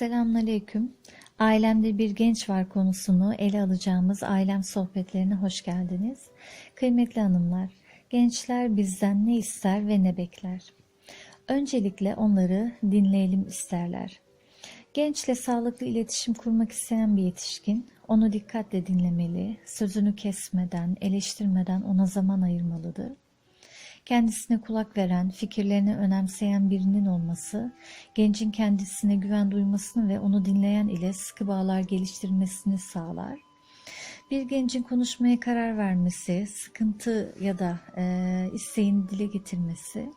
Selamünaleyküm. Ailemde bir genç var konusunu ele alacağımız ailem sohbetlerine hoş geldiniz. Kıymetli hanımlar, gençler bizden ne ister ve ne bekler? Öncelikle onları dinleyelim isterler. Gençle sağlıklı iletişim kurmak isteyen bir yetişkin, onu dikkatle dinlemeli, sözünü kesmeden, eleştirmeden ona zaman ayırmalıdır. Kendisine kulak veren, fikirlerini önemseyen birinin olması, gencin kendisine güven duymasını ve onu dinleyen ile sıkı bağlar geliştirmesini sağlar. Bir gencin konuşmaya karar vermesi, sıkıntı ya da e, isteğini dile getirmesi,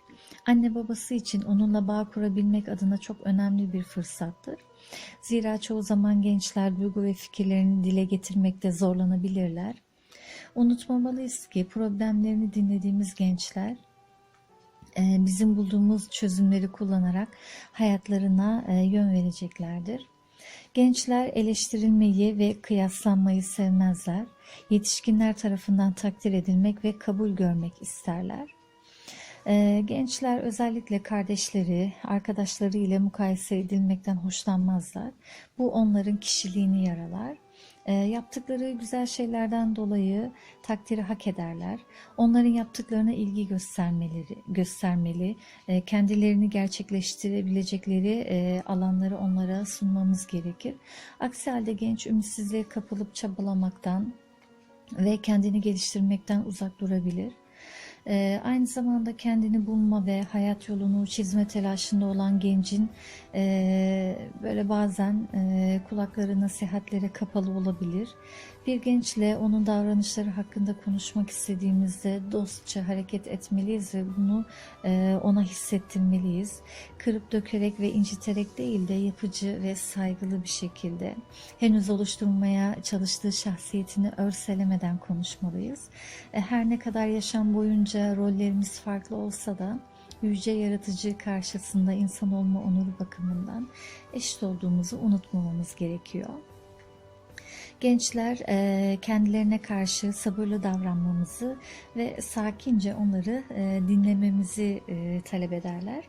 anne babası için onunla bağ kurabilmek adına çok önemli bir fırsattır. Zira çoğu zaman gençler duygu ve fikirlerini dile getirmekte zorlanabilirler. Unutmamalıyız ki problemlerini dinlediğimiz gençler e, bizim bulduğumuz çözümleri kullanarak hayatlarına e, yön vereceklerdir. Gençler eleştirilmeyi ve kıyaslanmayı sevmezler. Yetişkinler tarafından takdir edilmek ve kabul görmek isterler. E, gençler özellikle kardeşleri, arkadaşları ile mukayese edilmekten hoşlanmazlar. Bu onların kişiliğini yaralar. E, yaptıkları güzel şeylerden dolayı takdiri hak ederler. Onların yaptıklarına ilgi göstermeleri, göstermeli, e, kendilerini gerçekleştirebilecekleri e, alanları onlara sunmamız gerekir. Aksi halde genç ümitsizliğe kapılıp çabalamaktan ve kendini geliştirmekten uzak durabilir. E, aynı zamanda kendini bulma ve hayat yolunu çizme telaşında olan gencin e, böyle bazen e, kulakları nasihatlere kapalı olabilir. Bir gençle onun davranışları hakkında konuşmak istediğimizde dostça hareket etmeliyiz ve bunu e, ona hissettirmeliyiz. Kırıp dökerek ve inciterek değil de yapıcı ve saygılı bir şekilde henüz oluşturmaya çalıştığı şahsiyetini örselemeden konuşmalıyız. E, her ne kadar yaşam boyunca rollerimiz farklı olsa da yüce yaratıcı karşısında insan olma onuru bakımından eşit olduğumuzu unutmamamız gerekiyor. Gençler e, kendilerine karşı sabırlı davranmamızı ve sakince onları e, dinlememizi e, talep ederler.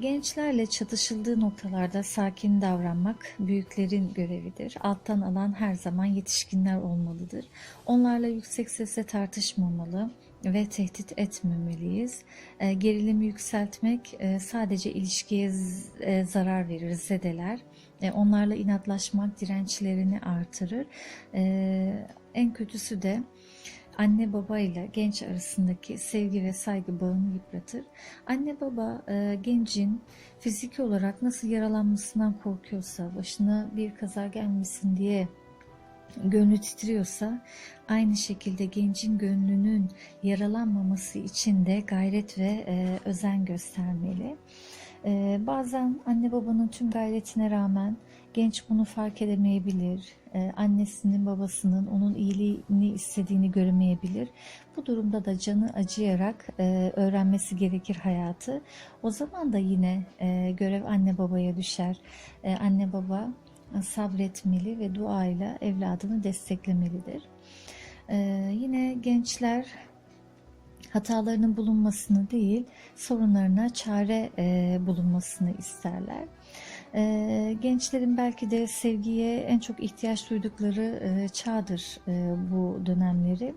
Gençlerle çatışıldığı noktalarda sakin davranmak büyüklerin görevidir. Alttan alan her zaman yetişkinler olmalıdır. Onlarla yüksek sesle tartışmamalı ve tehdit etmemeliyiz. E, gerilimi yükseltmek e, sadece ilişkiye e, zarar verir, zedeler. Onlarla inatlaşmak dirençlerini artırır. En kötüsü de anne baba ile genç arasındaki sevgi ve saygı bağını yıpratır. Anne baba gencin fiziki olarak nasıl yaralanmasından korkuyorsa, başına bir kaza gelmesin diye gönlü titriyorsa aynı şekilde gencin gönlünün yaralanmaması için de gayret ve e, özen göstermeli. E, bazen anne babanın tüm gayretine rağmen genç bunu fark edemeyebilir. E, annesinin babasının onun iyiliğini istediğini göremeyebilir. Bu durumda da canı acıyarak e, öğrenmesi gerekir hayatı. O zaman da yine e, görev anne babaya düşer. E, anne baba sabretmeli ve duayla evladını desteklemelidir. Ee, yine gençler hatalarının bulunmasını değil, sorunlarına çare e, bulunmasını isterler. E, gençlerin belki de sevgiye en çok ihtiyaç duydukları e, çağdır e, bu dönemleri.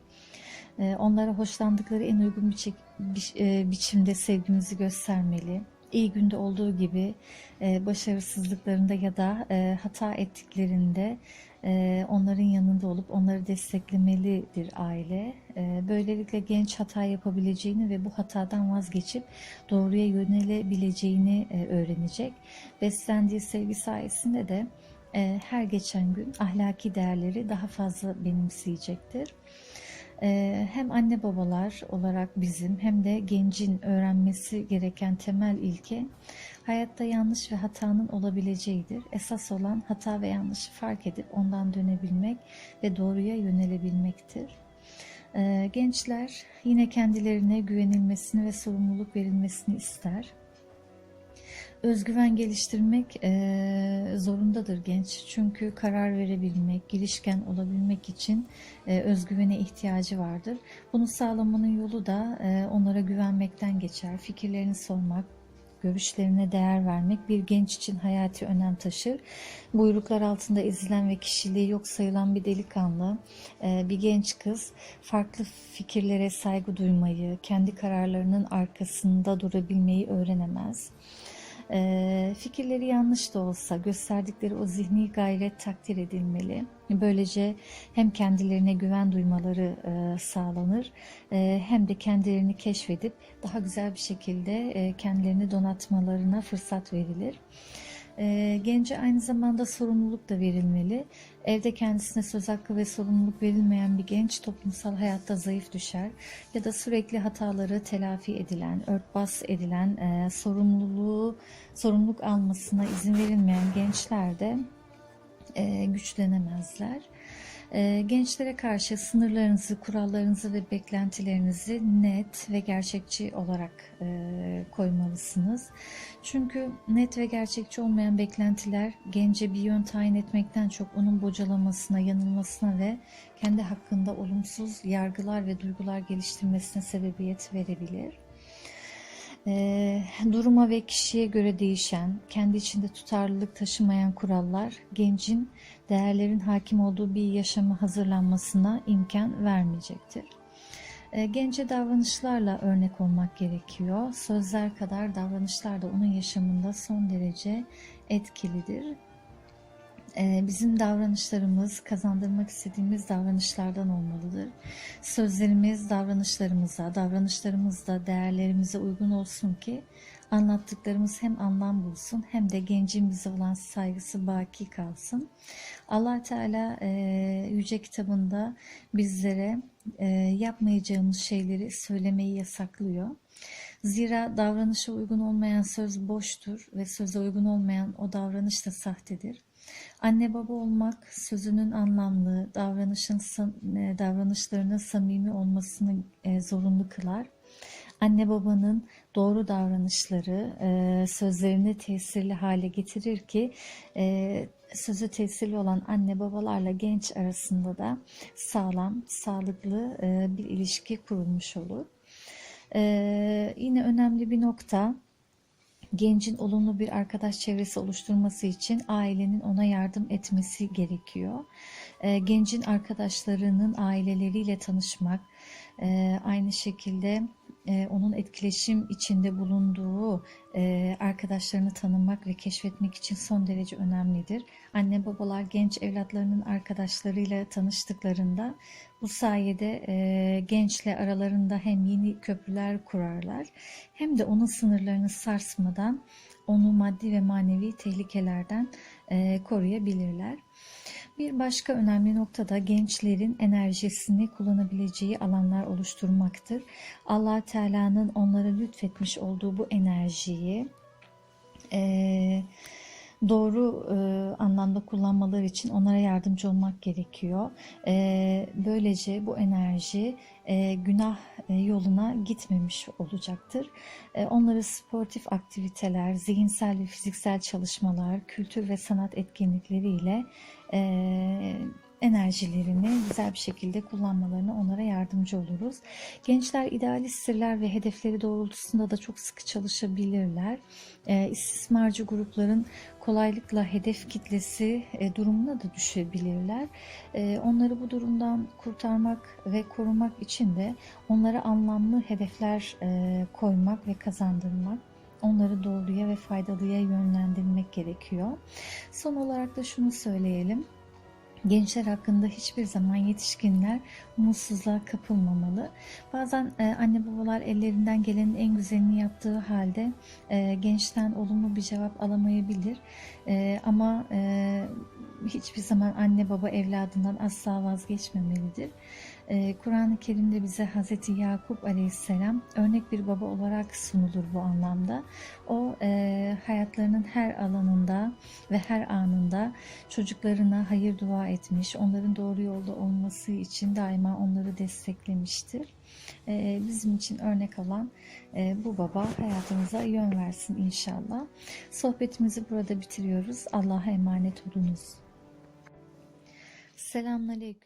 E, onlara hoşlandıkları en uygun biçim, bi, e, biçimde sevgimizi göstermeli iyi günde olduğu gibi e, başarısızlıklarında ya da e, hata ettiklerinde e, onların yanında olup onları desteklemelidir aile. Böylelikle genç hata yapabileceğini ve bu hatadan vazgeçip doğruya yönelebileceğini öğrenecek. Beslendiği sevgi sayesinde de her geçen gün ahlaki değerleri daha fazla benimseyecektir. Ee, hem anne babalar olarak bizim hem de gencin öğrenmesi gereken temel ilke hayatta yanlış ve hatanın olabileceğidir. Esas olan hata ve yanlışı fark edip ondan dönebilmek ve doğruya yönelebilmektir. Ee, gençler yine kendilerine güvenilmesini ve sorumluluk verilmesini ister özgüven geliştirmek e, zorundadır genç. Çünkü karar verebilmek, girişken olabilmek için e, özgüvene ihtiyacı vardır. Bunu sağlamanın yolu da e, onlara güvenmekten geçer. Fikirlerini sormak, görüşlerine değer vermek bir genç için hayati önem taşır. Buyruklar altında ezilen ve kişiliği yok sayılan bir delikanlı, e, bir genç kız farklı fikirlere saygı duymayı, kendi kararlarının arkasında durabilmeyi öğrenemez. E, fikirleri yanlış da olsa gösterdikleri o zihni gayret takdir edilmeli. Böylece hem kendilerine güven duymaları e, sağlanır e, hem de kendilerini keşfedip daha güzel bir şekilde e, kendilerini donatmalarına fırsat verilir. E, gence aynı zamanda sorumluluk da verilmeli. Evde kendisine söz hakkı ve sorumluluk verilmeyen bir genç toplumsal hayatta zayıf düşer ya da sürekli hataları telafi edilen, örtbas edilen, e, sorumluluğu sorumluluk almasına izin verilmeyen gençler de e, güçlenemezler. E, gençlere karşı sınırlarınızı, kurallarınızı ve beklentilerinizi net ve gerçekçi olarak e, koymalısınız. Çünkü net ve gerçekçi olmayan beklentiler gence bir yön tayin etmekten çok onun bocalamasına, yanılmasına ve kendi hakkında olumsuz yargılar ve duygular geliştirmesine sebebiyet verebilir. Duruma ve kişiye göre değişen, kendi içinde tutarlılık taşımayan kurallar gencin değerlerin hakim olduğu bir yaşama hazırlanmasına imkan vermeyecektir. Gence davranışlarla örnek olmak gerekiyor. Sözler kadar davranışlar da onun yaşamında son derece etkilidir. E, bizim davranışlarımız kazandırmak istediğimiz davranışlardan olmalıdır. Sözlerimiz davranışlarımıza, davranışlarımız da değerlerimize uygun olsun ki anlattıklarımız hem anlam bulsun hem de gencin bize olan saygısı baki kalsın. Allah Teala e, yüce kitabında bizlere e, yapmayacağımız şeyleri söylemeyi yasaklıyor. Zira davranışa uygun olmayan söz boştur ve söze uygun olmayan o davranış da sahtedir. Anne baba olmak sözünün anlamlı, davranışın e, davranışlarının samimi olmasını e, zorunlu kılar. Anne babanın doğru davranışları e, sözlerini tesirli hale getirir ki sözü tesirli olan anne babalarla genç arasında da sağlam, sağlıklı bir ilişki kurulmuş olur. Yine önemli bir nokta gencin olumlu bir arkadaş çevresi oluşturması için ailenin ona yardım etmesi gerekiyor. E, gencin arkadaşlarının aileleriyle tanışmak, e, aynı şekilde e, onun etkileşim içinde bulunduğu e, arkadaşlarını tanımak ve keşfetmek için son derece önemlidir. Anne babalar genç evlatlarının arkadaşlarıyla tanıştıklarında bu sayede e, gençle aralarında hem yeni köprüler kurarlar hem de onun sınırlarını sarsmadan onu maddi ve manevi tehlikelerden e, koruyabilirler. Bir başka önemli nokta da gençlerin enerjisini kullanabileceği alanlar oluşturmaktır. Allah Teala'nın onlara lütfetmiş olduğu bu enerjiyi e, doğru e, anlamda kullanmaları için onlara yardımcı olmak gerekiyor. E, böylece bu enerji e, günah e, yoluna gitmemiş olacaktır. E, onları sportif aktiviteler, zihinsel ve fiziksel çalışmalar, kültür ve sanat etkinlikleriyle e, enerjilerini güzel bir şekilde kullanmalarına onlara yardımcı oluruz. Gençler idealisttirler ve hedefleri doğrultusunda da çok sıkı çalışabilirler. E, istismarcı grupların kolaylıkla hedef kitlesi e, durumuna da düşebilirler. E, onları bu durumdan kurtarmak ve korumak için de onlara anlamlı hedefler e, koymak ve kazandırmak onları doğruya ve faydalıya yönlendirmek gerekiyor. Son olarak da şunu söyleyelim. Gençler hakkında hiçbir zaman yetişkinler umutsuzluğa kapılmamalı. Bazen e, anne babalar ellerinden gelenin en güzelini yaptığı halde e, gençten olumlu bir cevap alamayabilir. E, ama e, hiçbir zaman anne baba evladından asla vazgeçmemelidir. Ee, Kur'an-ı Kerim'de bize Hazreti Yakup Aleyhisselam örnek bir baba olarak sunulur bu anlamda. O e, hayatlarının her alanında ve her anında çocuklarına hayır dua etmiş, onların doğru yolda olması için daima onları desteklemiştir. E, bizim için örnek alan e, bu baba hayatımıza yön versin inşallah. Sohbetimizi burada bitiriyoruz. Allah'a emanet olunuz. Selamünaleyküm.